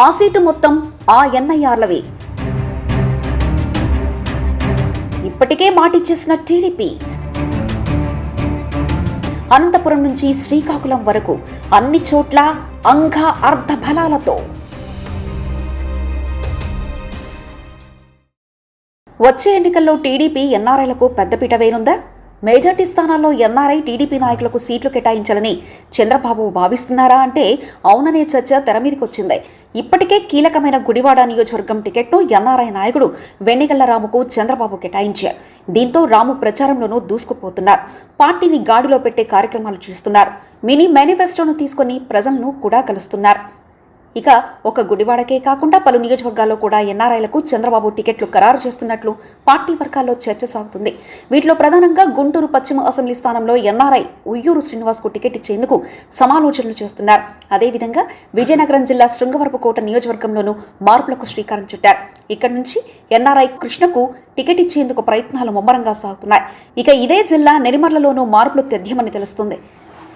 ఆ సీటు మొత్తం ఆ ఎన్ఐఆర్లవే. ఇప్పటికే మాటిచ్చేసిన టీడీపీ. అనంతపురం నుంచి శ్రీకాకుళం వరకు అన్ని చోట్ల అంగ అర్ధ బలాలతో వచ్చే ఎన్నికల్లో టీడీపీ ఎన్ఆర్ఐలకు పెద్దపీట వేయనుందా? మెజార్టీ స్థానాల్లో ఎన్ఆర్ఐ టీడీపీ నాయకులకు సీట్లు కేటాయించాలని చంద్రబాబు భావిస్తున్నారా అంటే అవుననే చర్చ తెర మీదకొచ్చింది. ఇప్పటికే కీలకమైన గుడివాడ నియోజకవర్గం టికెట్ను ఎన్ఆర్ఐ నాయకుడు వెన్నెగళ్ళ రాముకు చంద్రబాబు కేటాయించారు. దీంతో రాము ప్రచారంలోనూ దూసుకుపోతున్నారు. పార్టీని గాడిలో పెట్టే కార్యక్రమాలు చేస్తున్నారు. మినీ మేనిఫెస్టోను తీసుకొని ప్రజలను కూడా కలుస్తున్నారు. ఇక ఒక గుడివాడకే కాకుండా పలు నియోజకవర్గాల్లో కూడా ఎన్ఆర్ఐలకు చంద్రబాబు టికెట్లు ఖరారు చేస్తున్నట్లు పార్టీ వర్గాల్లో చర్చ సాగుతుంది. వీటిలో ప్రధానంగా గుంటూరు పశ్చిమ అసెంబ్లీ స్థానంలో ఎన్ఆర్ఐ ఉయ్యూరు శ్రీనివాస్కు టికెట్ ఇచ్చేందుకు సమాలోచనలు చేస్తున్నారు. అదేవిధంగా విజయనగరం జిల్లా శృంగవరపుకోట నియోజకవర్గంలోనూ మార్పులకు శ్రీకారం చుట్టారు. ఇక్కడి నుంచి ఎన్ఆర్ఐ కృష్ణకు టికెట్ ఇచ్చేందుకు ప్రయత్నాలు ముమ్మరంగా సాగుతున్నాయి. ఇక ఇదే జిల్లా నెరిమర్లలోనూ మార్పులు తెద్యమని తెలుస్తుంది.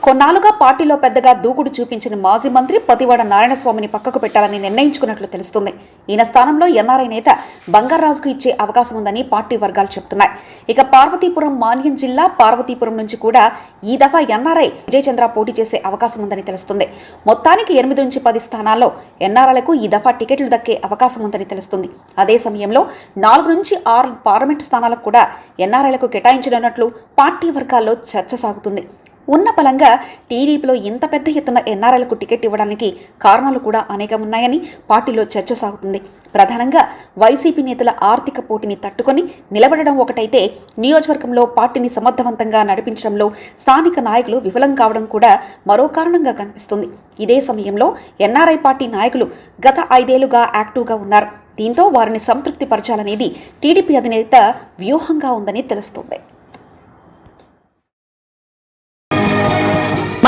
కొన్నాళ్ళుగా పార్టీలో పెద్దగా దూకుడు చూపించిన మాజీ మంత్రి పతివాడ నారాయణస్వామిని పక్కకు పెట్టాలని నిర్ణయించుకున్నట్లు తెలుస్తుంది. ఈయన స్థానంలో ఎన్ఆర్ఐ నేత బంగారాజుకు ఇచ్చే అవకాశం ఉందని పార్టీ వర్గాలు చెబుతున్నాయి ఇక పార్వతీపురం మాన్యం జిల్లా పార్వతీపురం నుంచి కూడా ఈ దఫా ఎన్ఆర్ఐ విజయచంద్ర పోటీ చేసే అవకాశం ఉందని తెలుస్తుంది. మొత్తానికి ఎనిమిది నుంచి పది స్థానాల్లో ఎన్ఆర్ఐలకు ఈ దఫా టికెట్లు దక్కే అవకాశం ఉందని తెలుస్తుంది. అదే సమయంలో నాలుగు నుంచి ఆరు పార్లమెంటు స్థానాలకు కూడా ఎన్ఆర్ఐలకు కేటాయించనున్నట్లు పార్టీ వర్గాల్లో చర్చ సాగుతుంది. ఉన్న బలంగా టీడీపీలో ఇంత పెద్ద ఎత్తున ఎన్ఆర్ఐలకు టికెట్ ఇవ్వడానికి కారణాలు కూడా అనేకం ఉన్నాయని పార్టీలో చర్చ సాగుతుంది. ప్రధానంగా వైసీపీ నేతల ఆర్థిక పోటీని తట్టుకొని నిలబడడం ఒకటైతే నియోజకవర్గంలో పార్టీని సమర్థవంతంగా నడిపించడంలో స్థానిక నాయకులు విఫలం కావడం కూడా మరో కారణంగా కనిపిస్తుంది. ఇదే సమయంలో ఎన్ఆర్ఐ పార్టీ నాయకులు గత ఐదేళ్ళుగా యాక్టివ్గా ఉన్నారు. దీంతో వారిని సంతృప్తిపరచాలనేది టీడీపీ అధినేత వ్యూహంగా ఉందని తెలుస్తుంది.